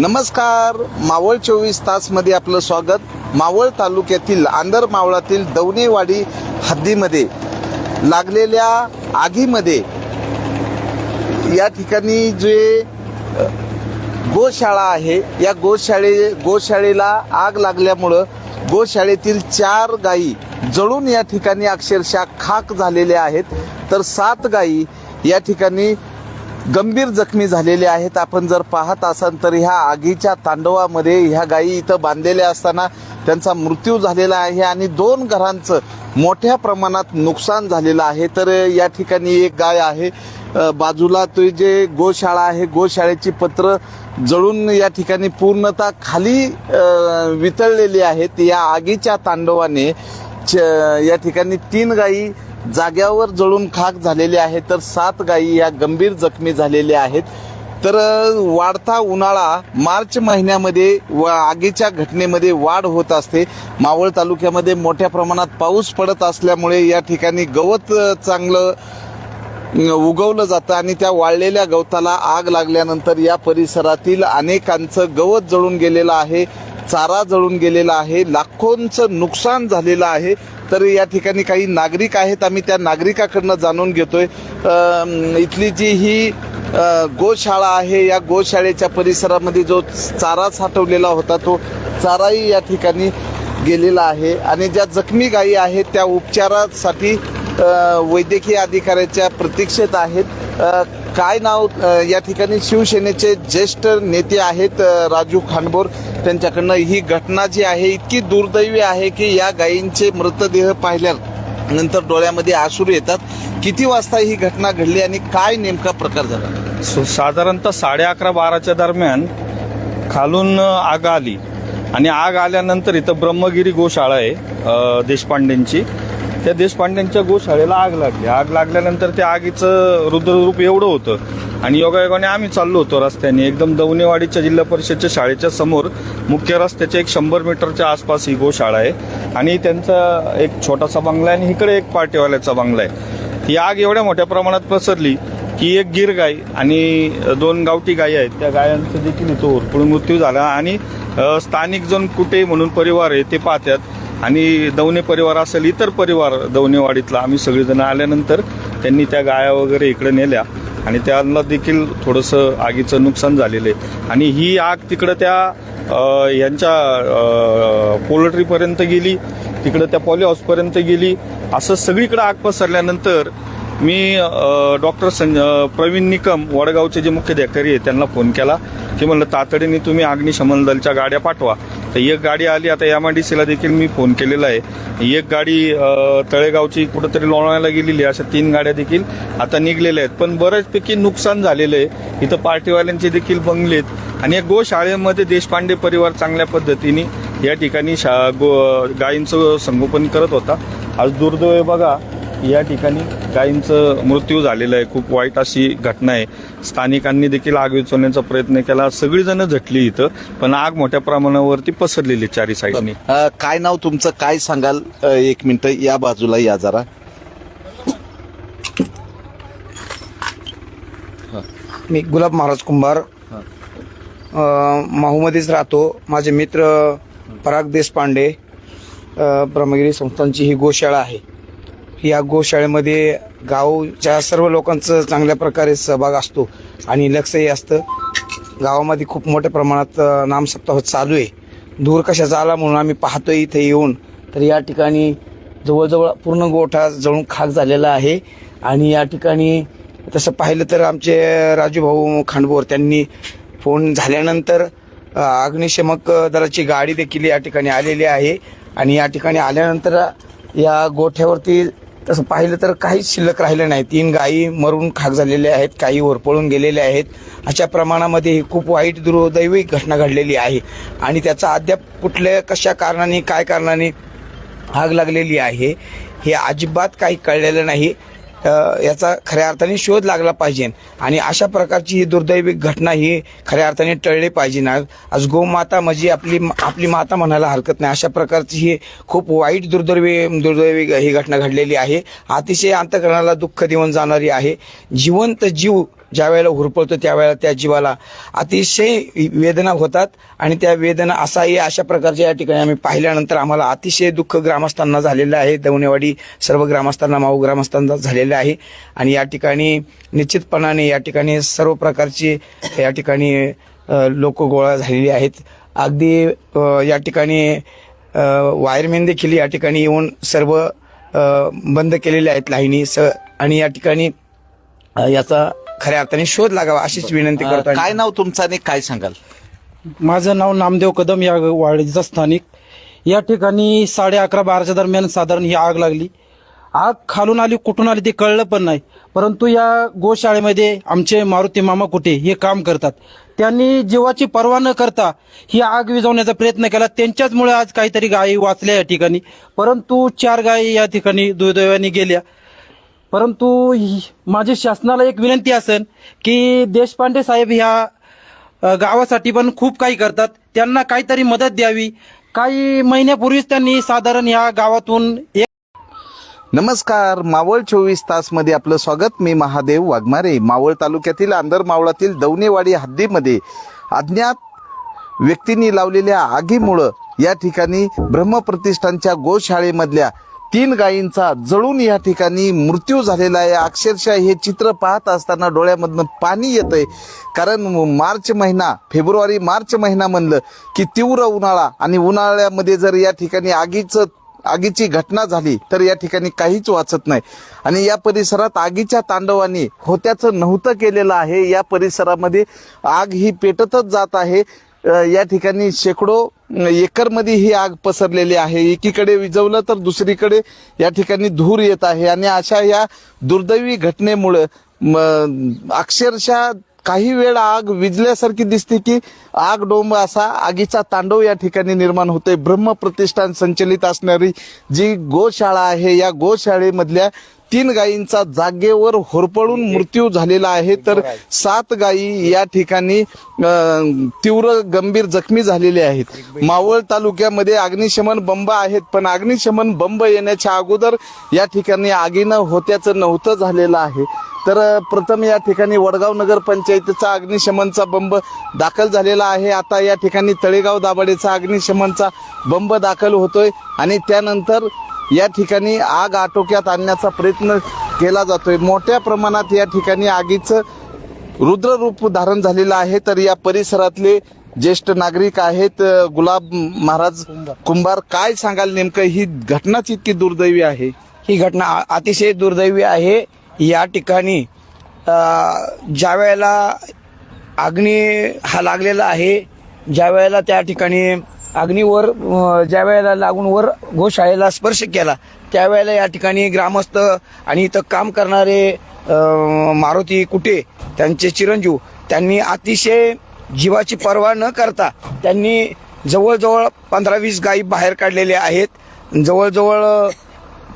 नमस्कार. मावळ चोवीस तासमध्ये आपलं स्वागत. मावळ तालुक्यातील आंदर मावळातील दवणेवाडी हद्दीमध्ये लागलेल्या आगीमध्ये या ठिकाणी जे गोशाळा आहे या गोशाळे गोशाळेला आग लागल्यामुळं गोशाळेतील चार गायी जळून या ठिकाणी अक्षरशः खाक झालेल्या आहेत. तर सात गायी या ठिकाणी गंभीर जखमी झालेले आहेत. आपण जर पाहत असाल तर ह्या आगीच्या तांडवामध्ये ह्या गायी इथं बांधलेल्या असताना त्यांचा मृत्यू झालेला आहे आणि दोन घरांचं मोठ्या प्रमाणात नुकसान झालेलं आहे. तर या ठिकाणी एक गाय आहे. बाजूला तो जे गोशाळा आहे गोशाळेची पत्र जळून या ठिकाणी पूर्णतः खाली वितळलेली आहेत. या आगीच्या तांडवाने च- या ठिकाणी तीन गायी जाग्यावर जळून खाक झालेले आहे तर सात गायी या गंभीर जखमी झालेल्या आहेत. तर वाढता उन्हाळा मार्च महिन्यामध्ये व आगीच्या घटनेमध्ये वाढ होत असते. मावळ तालुक्यामध्ये मोठ्या प्रमाणात पाऊस पडत असल्यामुळे या ठिकाणी गवत चांगलं उगवलं जातं आणि त्या वाळलेल्या गवताला आग लागल्यानंतर या परिसरातील अनेकांचं गवत जळून गेलेलं आहे चारा जळून गेलेला आहे लाखोंचं नुकसान झालेलं आहे. तर या ठिकाणी काही नागरिक आहेत. आम्ही त्या नागरिकाकडनं जाणून घेतोय. इथली जी ही गोशाळा आहे या गोशाळेच्या परिसरामध्ये जो चारा साठवलेला होता तो चाराही या ठिकाणी गेलेला आहे. आणि ज्या जखमी गायी आहेत त्या उपचारासाठी वैद्यकीय अधिकाऱ्याच्या प्रतीक्षेत आहेत. काय नाव या ठिकाणी शिवसेनेचे ज्येष्ठ नेते आहेत राजू खानबोर. त्यांच्याकडनं ही घटना जी आहे इतकी दुर्दैवी आहे की या गायींचे मृतदेह पाहिल्यानंतर डोळ्यामध्ये आसुरू येतात. किती वाजता ही घटना घडली आणि काय नेमका प्रकार झाला? साधारणतः साडे अकरा बाराच्या दरम्यान खालून आग आली. आणि आग आल्यानंतर इथं ब्रह्मगिरी गोशाळा आहे देशपांडेंची. त्या देशपांडेंच्या गोशाळेला आग लागली. आग लागल्यानंतर त्या आगीचं रुद्ररूप एवढं होतं. आणि योगायोगाने आम्ही चाललो होतो रस्त्याने. एकदम दवनेवाडीच्या जिल्हा परिषदच्या शाळेच्या समोर मुख्य रस्त्याच्या एक शंभर मीटरच्या आसपास ही गोशाळा आहे. आणि त्यांचा एक छोटासा बंगला आहे आणि इकडे एक पार्टीवाल्याचा बंगला आहे. ही आग एवढ्या मोठ्या प्रमाणात पसरली की एक गिर गाय आणि दोन गावठी गायी आहेत. त्या गायांचा देखील इथं होरपळून मृत्यू झाला. आणि स्थानिक जण कुठे म्हणून परिवार आहे ते पाहतात आणि दवणे परिवार असेल इतर परिवार दवणेवाडीतला आम्ही सगळेजण आल्यानंतर त्यांनी त्या गाया वगैरे इकडे नेल्या आणि त्यांना देखील थोडंसं आगीचं नुकसान झालेलं आहे. आणि ही आग तिकडं त्या यांच्या पोल्ट्रीपर्यंत गेली तिकडं त्या पॉली हाऊसपर्यंत गेली. असं सगळीकडं आग पसरल्यानंतर मी डॉक्टर संज प्रवीण निकम वडगावचे जे मुख्य अधिकारी आहे त्यांना फोन केला. की म्हणलं तातडीने तुम्ही अग्निशमन दलच्या गाड्या पाठवा. तर एक गाडी आली आता एम आय डी सीला देखील मी फोन केलेला आहे. एक गाडी तळेगावची कुठंतरी लोणावळ्याला गेलेली आहे अशा तीन गाड्या देखील आता निघलेल्या आहेत. पण बऱ्याचपैकी नुकसान झालेलं आहे. इथं पार्टीवाल्यांचे देखील बंगलेत आणि या गोशाळेमध्ये देशपांडे परिवार चांगल्या पद्धतीने या ठिकाणी शा गो गायींचं संगोपन करत होता. आज दुर्दैव बघा या ठिकाणी गायींचं मृत्यू झालेला आहे. खूप वाईट अशी घटना आहे. स्थानिकांनी देखील आग विचवण्याचा प्रयत्न केला. सगळीजण झटली इथं पण आग मोठ्या प्रमाणावरती पसरलेली आहे चारी साईडनी. काय नाव तुमचं? काय सांगाल? एक मिनिट या बाजूला या जरा. मी गुलाब महाराज कुंभार. माहूमध्येच राहतो. माझे मित्र पराग देशपांडे ब्रह्मगिरी संस्थांची ही गोशाळा आहे. या गोशाळेमध्ये गावच्या सर्व लोकांचं चांगल्या प्रकारे सहभाग असतो आणि लक्षही असतं. गावामध्ये खूप मोठ्या प्रमाणात नामसप्ताह चालू आहे. दूर कशाचा आला म्हणून आम्ही पाहतोय इथे येऊन. तर या ठिकाणी जवळजवळ पूर्ण गोठा जळून खाक झालेला आहे. आणि या ठिकाणी तसं पाहिलं तर आमचे राजूभाऊ खांडबोर त्यांनी फोन झाल्यानंतर अग्निशमक दलाची गाडी देखील या ठिकाणी आलेली आहे. आणि या ठिकाणी आल्यानंतर या गोठ्यावरती तसं पाहिलं तर काहीच शिल्लक राहिलं नाही. तीन गायी मरून खाक झालेल्या आहेत काही होरपळून गेलेल्या आहेत. अशा प्रमाणामध्ये ही खूप वाईट दुर्दैवी घटना घडलेली आहे. आणि त्याचा अद्याप कुठल्या कशा कारणाने काय कारणाने आग लागलेली आहे हे अजिबात काही कळलेलं नाही. याचा खऱ्या अर्थाने शोध लागला पाहिजे. आणि अशा प्रकारची ही दुर्दैवी घटना ही खऱ्या अर्थाने टळली पाहिजे ना. आज गोमाता म्हणजे आपली आपली माता म्हणायला हरकत नाही. अशा प्रकारची ही खूप वाईट दुर्दैवी दुर्दैवी ही घटना घडलेली आहे. अतिशय अंतकरणाला दुःख देऊन जाणारी आहे. जिवंत जीव ज्या वेळेला हुरपळतो त्यावेळेला त्या जीवाला अतिशय वेदना होतात आणि त्या वेदना असाही अशा प्रकारच्या या ठिकाणी आम्ही पाहिल्यानंतर आम्हाला अतिशय दुःख ग्रामस्थांना झालेलं आहे. दवणेवाडी सर्व ग्रामस्थांना माऊ ग्रामस्थांना झालेलं आहे. आणि या ठिकाणी निश्चितपणाने या ठिकाणी सर्व प्रकारची या ठिकाणी लोक गोळा झालेली आहेत. अगदी या ठिकाणी वायरमॅन देखील या ठिकाणी येऊन सर्व बंद केलेले आहेत लाईनी. स आणि या ठिकाणी याचा खऱ्या अर्थाने शोध लागावा अशीच विनंती करतो. काय नाव तुमचं आणि काय सांगाल? माझं नाव नामदेव कदम या वाडीचा स्थानिक. या ठिकाणी साडे अकरा बाराच्या दरम्यान साधारण ही आग लागली. आग खालून आली कुठून आली ते कळलं पण नाही. परंतु या गोशाळेमध्ये आमचे मारुती मामा कुठे हे काम करतात. त्यांनी जीवाची पर्वा न करता ही आग विझवण्याचा प्रयत्न केला. त्यांच्याचमुळे आज काहीतरी गायी वाचल्या या ठिकाणी. परंतु चार गायी या ठिकाणी दुर्दैवाने गेल्या. परंतु ही- माझी शासनाला एक विनंती असेल की देशपांडे साहेब ह्या अ, गावासाठी पण खूप काही करतात. त्यांना काहीतरी मदत द्यावी. काही महिन्यापूर्वीच त्यांनी साधारण या गावातून एक नमस्कार. मावळ चोवीस तासमध्ये आपलं स्वागत. मी महादेव वाघमारे. मावळ तालुक्यातील आंदर मावळातील दौनेवाडी हद्दीमध्ये अज्ञात व्यक्तींनी लावलेल्या आगीमुळं या ठिकाणी ब्रह्मप्रतिष्ठानच्या गोशाळेमधल्या तीन गायींचा जळून या ठिकाणी मृत्यू झालेला आहे. अक्षरशः हे चित्र पाहत असताना डोळ्यामधनं पाणी येतंय. कारण मार्च महिना फेब्रुवारी मार्च महिना म्हणलं की तीव्र उन्हाळा आणि उन्हाळ्यामध्ये जर या ठिकाणी आगीचं आगीची घटना झाली तर या ठिकाणी काहीच वाचत नाही. आणि या परिसरात आगीच्या तांडवाने होत्याचं नव्हतं केलेलं आहे. या परिसरामध्ये आग ही पेटतच जात आहे. या ठिकाणी शेकडो एकरमध्ये ही आग पसरलेली आहे. एकीकडे विजवलं तर दुसरीकडे या ठिकाणी धूर येत आहे. आणि अशा या दुर्दैवी घटनेमुळं अक्षरशः काही वेळ आग विजल्यासारखी दिसते की आग डोंब असा आगीचा तांडव या ठिकाणी निर्माण होतोय. ब्रह्म प्रतिष्ठान संचलित असणारी जी गोशाळा आहे या गोशाळेमधल्या तीन गायींचा जागेवर होरपळून मृत्यू झालेला आहे. तर सात गायी या ठिकाणी तीव्र गंभीर जखमी झालेले आहेत. मावळ तालुक्यामध्ये अग्निशमन बंब आहेत पण अग्निशमन बंब येण्याच्या अगोदर या ठिकाणी आगीनं होत्याचं नव्हतं झालेलं आहे. तर प्रथम या ठिकाणी वडगाव नगर पंचायतीचा अग्निशमनचा बंब दाखल झालेला आहे. आता या ठिकाणी तळेगाव दाभाडेचा अग्निशमनचा बंब दाखल होतोय आणि त्यानंतर या ठिकाणी आग आटोक्यात आणण्याचा प्रयत्न केला जातोय. मोठ्या प्रमाणात या ठिकाणी आगीचं रुद्ररूप धारण झालेलं आहे. तर या परिसरातले ज्येष्ठ नागरिक आहेत गुलाब महाराज कुंभार काय सांगाल नेमकं? ही घटनाच इतकी दुर्दैवी आहे. ही घटना अतिशय दुर्दैवी आहे. या ठिकाणी ज्या वेळेला अग्नी हा लागलेला आहे ज्या वेळेला त्या ठिकाणी अग्नीवर ज्या वेळेला लागून वर गोशाळेला स्पर्श केला त्यावेळेला या ठिकाणी ग्रामस्थ आणि इथं काम करणारे मारुती कुटे त्यांचे चिरंजीव त्यांनी अतिशय जीवाची पर्वा न करता त्यांनी जवळजवळ पंधरा वीस गायी बाहेर काढलेल्या आहेत. जवळजवळ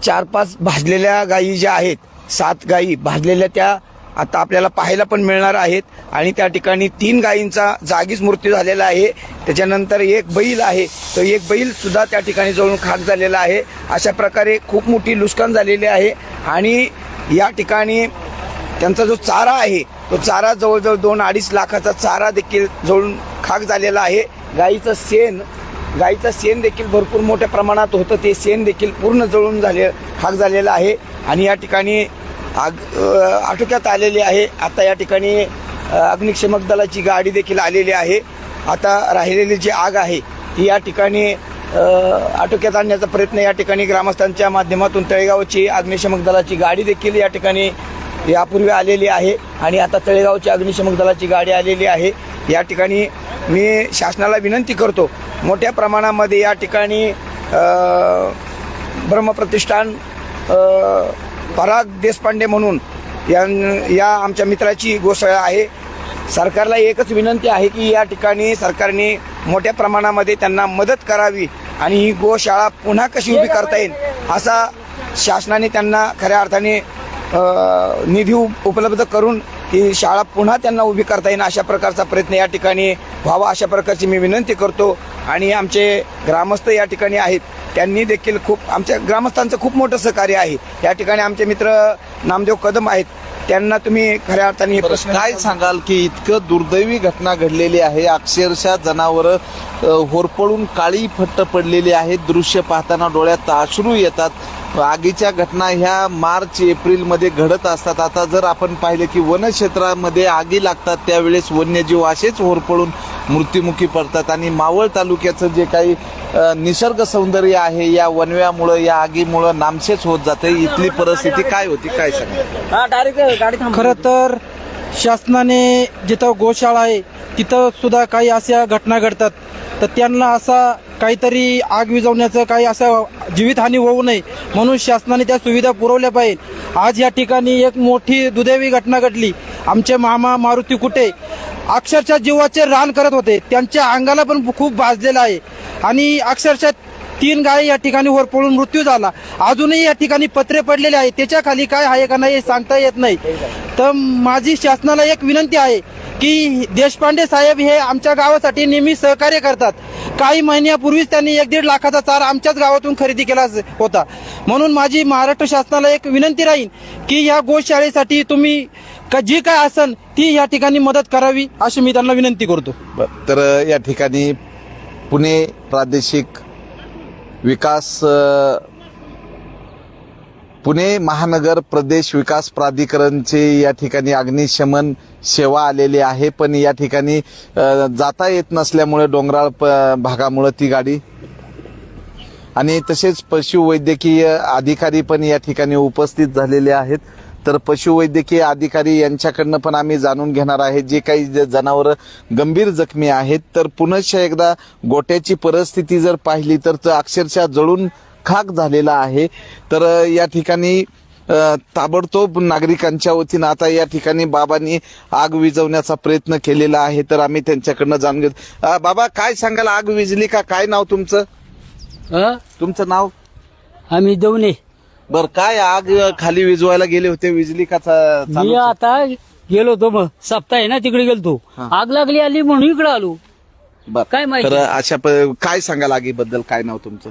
चार पाच भाजलेल्या गायी ज्या आहेत सात गायी भाजलेल्या त्या आता आपल्याला पाहायला पण मिळणार आहेत. आणि त्या ठिकाणी तीन गायींचा जागीच मृत्यू झालेला आहे. त्याच्यानंतर एक बैल आहे. तर एक बैल सुद्धा त्या ठिकाणी जळून खाक झालेला आहे. अशा प्रकारे खूप मोठी नुकसान झालेली आहे. आणि या ठिकाणी त्यांचा जो चारा आहे तो चारा जवळजवळ दोन अडीच लाखाचा चारा देखील जळून खाक झालेला आहे. गाईचं शेण गाईचं शेण देखील भरपूर मोठ्या प्रमाणात होतं. ते शेण देखील पूर्ण जळून झाले खाक झालेलं आहे. आणि या ठिकाणी आग आटोक्यात आलेली आहे. आता या ठिकाणी अग्निशमक दलाची गाडी देखील आलेली आहे. आता राहिलेली जी आग आहे ती या ठिकाणी आटोक्यात आणण्याचा प्रयत्न या ठिकाणी ग्रामस्थांच्या माध्यमातून तळेगावची अग्निशमक दलाची गाडी देखील या ठिकाणी यापूर्वी आलेली आहे. आणि आता तळेगावची अग्निशमक दलाची गाडी आलेली आहे. या ठिकाणी मी शासनाला विनंती करतो मोठ्या प्रमाणामध्ये या ठिकाणी ब्रह्मप्रतिष्ठान पराग देशपांडे म्हणून या या आमच्या मित्राची गोशाळा आहे. सरकारला एकच विनंती आहे की या ठिकाणी सरकारने मोठ्या प्रमाणामध्ये त्यांना मदत करावी आणि ही गोशाळा पुन्हा कशी उभी करता येईल असा शासनाने त्यांना खऱ्या अर्थाने निधी उप- उपलब्ध करून ही शाळा पुन्हा त्यांना उभी करता येईल अशा प्रकारचा प्रयत्न या ठिकाणी व्हावा अशा प्रकारची मी विनंती करतो. आणि आमचे ग्रामस्थ या ठिकाणी आहेत. त्यांनी देखील खूप आमच्या ग्रामस्थांचं खूप मोठं सहकार्य आहे. या ठिकाणी आमचे मित्र नामदेव कदम आहेत. त्यांना तुम्ही खऱ्या अर्थाने प्रश्न काय सांगाल की इतकं दुर्दैवी घटना घडलेली आहे अक्षरशः जनावरं होरपळून काळी फट्ट पडलेली आहेत दृश्य पाहताना डोळ्यात अश्रू येतात. आगीच्या घटना ह्या मार्च एप्रिलमध्ये घडत असतात. आता जर आपण पाहिलं की वनक्षेत्रामध्ये आगी लागतात त्यावेळेस वन्यजीव असेच होरपळून मृत्युमुखी पडतात. आणि मावळ तालुक्याचं जे काही निसर्ग सौंदर्य आहे या वनव्यामुळं या आगीमुळं नामशेष होत जाते. इथली परिस्थिती काय होती काय सांगा? खरं तर शासनाने जिथं गोशाळा आहे तिथं सुद्धा काही अशा घटना घडतात. तर त्यांना असा काहीतरी आग विझवण्याचं काही असं जीवितहानी होऊ नये म्हणून शासनाने त्या सुविधा पुरवल्या पाहिजे. आज या ठिकाणी एक मोठी दुदैवी घटना घडली. आमचे मामा मारुती कुटे अक्षरशः जीवाचे रान करत होते. त्यांच्या अंगाला पण खूप भाजलेलं आहे. आणि अक्षरशः तीन गाय या ठिकाणी वर पडून मृत्यू झाला. अजूनही या ठिकाणी पत्रे पडलेले आहे त्याच्याखाली काय आहे का नाही हे सांगता येत नाही. तर माझी शासनाला एक विनंती आहे. की देशपांडे साहेब हे आमच्या गावासाठी नेहमी सहकार्य करतात. काही महिन्यापूर्वीच त्यांनी एक दीड लाखाचा चारा आमच्याच गावातून खरेदी केला होता. म्हणून माझी महाराष्ट्र शासनाला एक विनंती राहील की या गोशाळेसाठी तुम्ही का जी काय असन ती या ठिकाणी मदत करावी अशी मी त्यांना विनंती करतो. तर या ठिकाणी पुणे प्रादेशिक विकास पुणे महानगर प्रदेश विकास प्राधिकरणचे या ठिकाणी अग्निशमन सेवा आलेली आहे पण या ठिकाणी जाता येत नसल्यामुळे डोंगराळ प- भागामुळे ती गाडी आणि तसेच पशुवैद्यकीय अधिकारी पण या ठिकाणी उपस्थित झालेले आहेत. तर पशुवैद्यकीय अधिकारी यांच्याकडनं पण आम्ही जाणून घेणार आहे. जे काही जनावरं गंभीर जखमी आहेत तर पुनश्च एकदा गोट्याची परिस्थिती जर पाहिली तर अक्षरशः जळून खाक झालेला आहे. तर या ठिकाणी ताबडतोब नागरिकांच्या वतीनं आता या ठिकाणी बाबांनी आग विझवण्याचा प्रयत्न केलेला आहे. तर आम्ही त्यांच्याकडनं जाणून घेत बाबा काय सांगाल? आग विझली का? काय नाव तुमचं? तुमचं नाव? आम्ही दवणे. बर काय आग खाली विजवायला गेले होते? विजली का मी? आता गेलो होतो मग. सप्ताह आहे ना तिकडे गेलतो. हा. आग लागली आली म्हणून इकडे आलो. काय माहिती? अशा काय सांगाल आगीबद्दल? काय नाव तुमचं?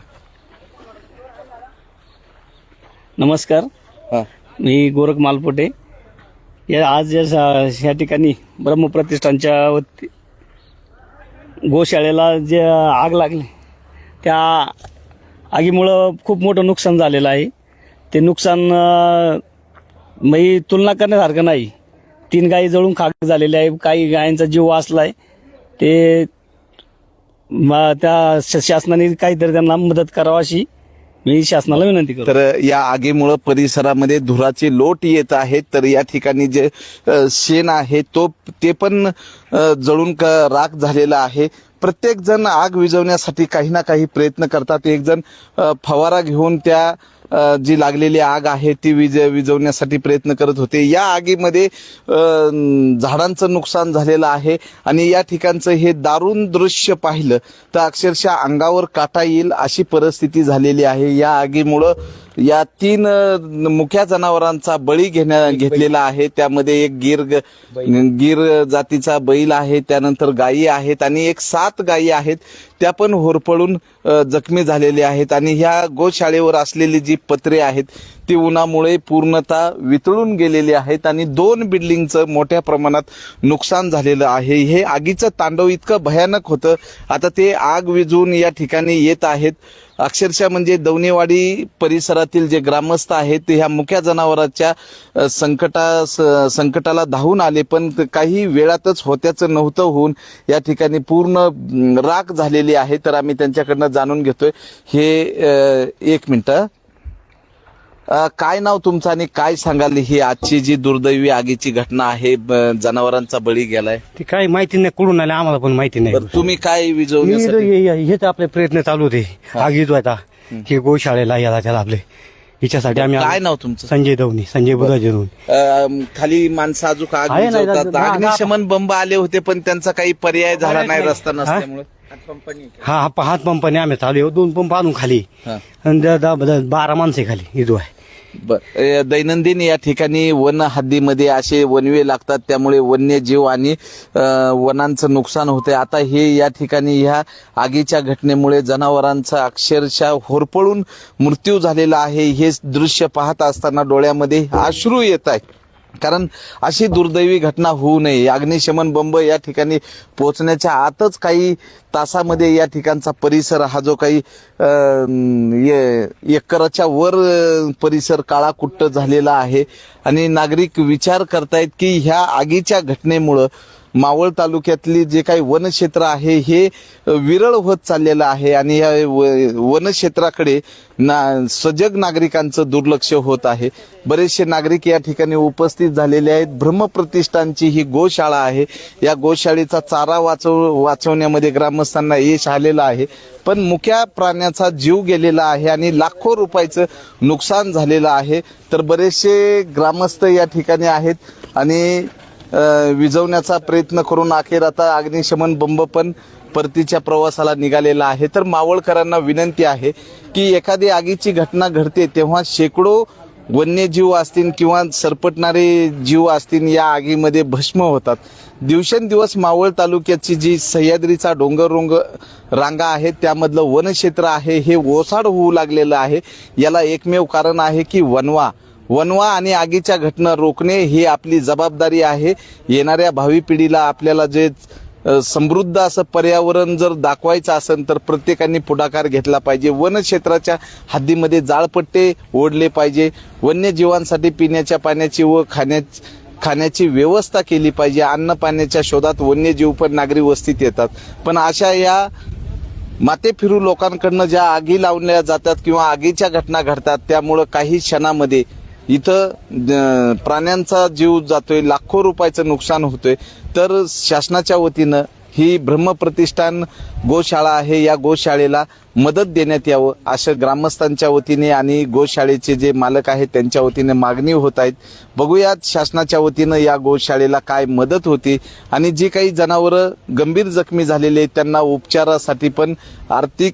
नमस्कार. हा. मी गोरख मालपोटे या आज या सा- या ठिकाणी ब्रह्मप्रतिष्ठानच्या वती गोशाळेला जे आग लागली त्या आगीमुळं खूप मोठं नुकसान झालेलं आहे. ते नुकसान अं, म्हणजे तुलना करण्यासारखं नाही. तीन गायी जळून खाक झालेल्या आहे काही गायांचा जीव वाचला आहे ते म- त्या श- शासनाने काहीतरी त्यांना मदत करावी अशी मी शासनाला विनंती करतो. तर या आगीमुळे परिसरामध्ये धुराचे लोट येत आहेत. तर या ठिकाणी जे शेण आहे तो ते पण जळून क- राख झालेला आहे. प्रत्येक जण आग विझवण्यासाठी काही ना काही प्रयत्न करतात. एक जण फवारा घेऊन त्या जी लागलेली आग आहे ती विज विजवण्यासाठी प्रयत्न करत होते. या आगीमध्ये झाडांचं नुकसान झालेलं आहे आणि या ठिकाणचं हे दारुण दृश्य पाहिलं तर अक्षरशः अंगावर काटा येईल अशी परिस्थिती झालेली आहे. या आगीमुळं या तीन मुख्या जनावरांचा बळी घेण्या घेतलेला आहे. त्यामध्ये एक गिर गिर जातीचा बैल आहे. त्यानंतर गायी आहेत आणि एक सात गायी आहेत. त्या पण होरपळून जखमी झालेल्या आहेत आणि ह्या गोशाळेवर असलेली जी पत्रे आहेत ती उन्हामुळे पूर्णतः वितळून गेलेली आहेत आणि दोन बिल्डिंगचं मोठ्या प्रमाणात नुकसान झालेलं आहे. हे आगीचं तांडव इतकं भयानक होतं. आता ते आग विझून या ठिकाणी येत आहेत. अक्षरशः म्हणजे दौनेवाडी परिसरातील जे ग्रामस्थ आहेत ते ह्या मुक्या जनावरांच्या संकटा स- संकटाला धावून आले पण काही वेळातच होत्याचं नव्हतं होऊन या ठिकाणी पूर्ण राख झालेली आहे तर आम्ही त्यांच्याकडनं जाणून घेतोय. हे एक मिनटं. काय नाव तुमचं आणि काय सांगाल ही आजची जी दुर्दैवी आगीची घटना आहे ब- जनावरांचा बळी गेलाय? ते काय माहिती नाही कुठून आले आम्हाला पण माहिती नाही. बरं, तुम्ही काय मी विजवण्यासाठी हे- हे- हेच आपले प्रयत्न चालू होते आगीत व्हायचा हे गोशाळेला याला त्याला आपले. हिच्यासाठी आम्ही काय नाव तुमचं? संजय दवनी संजय बुधाजी दवनी अम, खाली माणसं अजून आग आहे ना, विझवतात. दा- दा- अग्निशमन बंब आले होते पण त्यांचा काही पर्याय झाला नाही. रस्ता नसल्यामुळे. हा हा हात पंपाने आम्ही चालू आहे. दोन पंप आणून खाली. हा. आणि द- द- द- बारा माणसे खाली इथं आहे. बर. दैनंदिन या ठिकाणी वन हद्दीमध्ये असे वनवे लागतात त्यामुळे वन्यजीव आणि वनांचं नुकसान होते आता हे या ठिकाणी ह्या आगीच्या घटनेमुळे जनावरांचा अक्षरशः होरपळून मृत्यू झालेला आहे. हे दृश्य पाहत असताना डोळ्यामध्ये अश्रू येत आहे कारण अशी दुर्दैवी घटना होऊ नये. अग्निशमन बंब या ठिकाणी पोहोचण्याच्या आतच काही तासामध्ये या ठिकाणचा परिसर हा जो काही एकराच्या वर परिसर काळाकुट्ट झालेला आहे. आणि नागरिक विचार करतायत की ह्या आगीच्या घटनेमुळं मावळ तालुक्यातली जे काही वनक्षेत्र आहे हे विरळ होत चाललेलं आहे आणि या व- वनक्षेत्राकडे ना सजग नागरिकांचं दुर्लक्ष होत आहे. बरेचसे नागरिक या ठिकाणी उपस्थित झालेले आहेत. ब्रह्मप्रतिष्ठानची ही गोशाळा आहे. या गोशाळेचा चारा वाचव वाचवण्यामध्ये ग्रामस्थांना यश आलेलं आहे. पण मुख्या प्राण्याचा जीव गेलेला आहे आणि लाखो रुपयाचं नुकसान झालेलं आहे. तर बरेचसे ग्रामस्थ या ठिकाणी आहेत आणि विजवण्याचा विझवण्याचा प्रयत्न करून अखेर आता अग्निशमन बंब पण परतीच्या प्रवासाला निघालेला आहे. तर मावळकरांना विनंती आहे की एखादी आगीची घटना घडते तेव्हा शेकडो वन्यजीव असतील किंवा सरपटणारे जीव असतील या आगीमध्ये भस्म होतात. दिवसेंदिवस मावळ तालुक्याची जी सह्याद्रीचा डोंगर रोंग रांगा आहे त्यामधलं वनक्षेत्र आहे हे ओसाड होऊ लागलेलं आहे. याला एकमेव कारण आहे की वनवा. वनवा आणि आगीच्या घटना रोखणे ही आपली जबाबदारी आहे. येणाऱ्या भावी पिढीला आपल्याला जे समृद्ध असं पर्यावरण जर दाखवायचं असेल तर प्रत्येकाने पुढाकार घेतला पाहिजे. वनक्षेत्राच्या हद्दीमध्ये जाळपट्टे ओढले पाहिजे. वन्यजीवांसाठी पिण्याच्या पाण्याची व खाण्या खाण्याची व्यवस्था केली पाहिजे. अन्न पाण्याच्या शोधात वन्यजीव पण नागरी वस्तीत येतात. पण अशा या माते फिरू लोकांकडनं ज्या आगी लावल्या जातात किंवा आगीच्या घटना घडतात त्यामुळं काही क्षणामध्ये इथं प्राण्यांचा जीव जातोय लाखो रुपयाचं नुकसान होतोय. तर शासनाच्या वतीनं ही ब्रह्मप्रतिष्ठान गोशाळा आहे या गोशाळेला मदत देण्यात यावं अशा ग्रामस्थांच्या वतीने आणि गोशाळेचे जे मालक आहेत त्यांच्या वतीने मागणी होत आहेत. बघूयात शासनाच्या वतीनं या गोशाळेला काय मदत होती आणि जी काही जनावरं गंभीर जखमी झालेले आहेत त्यांना उपचारासाठी पण आर्थिक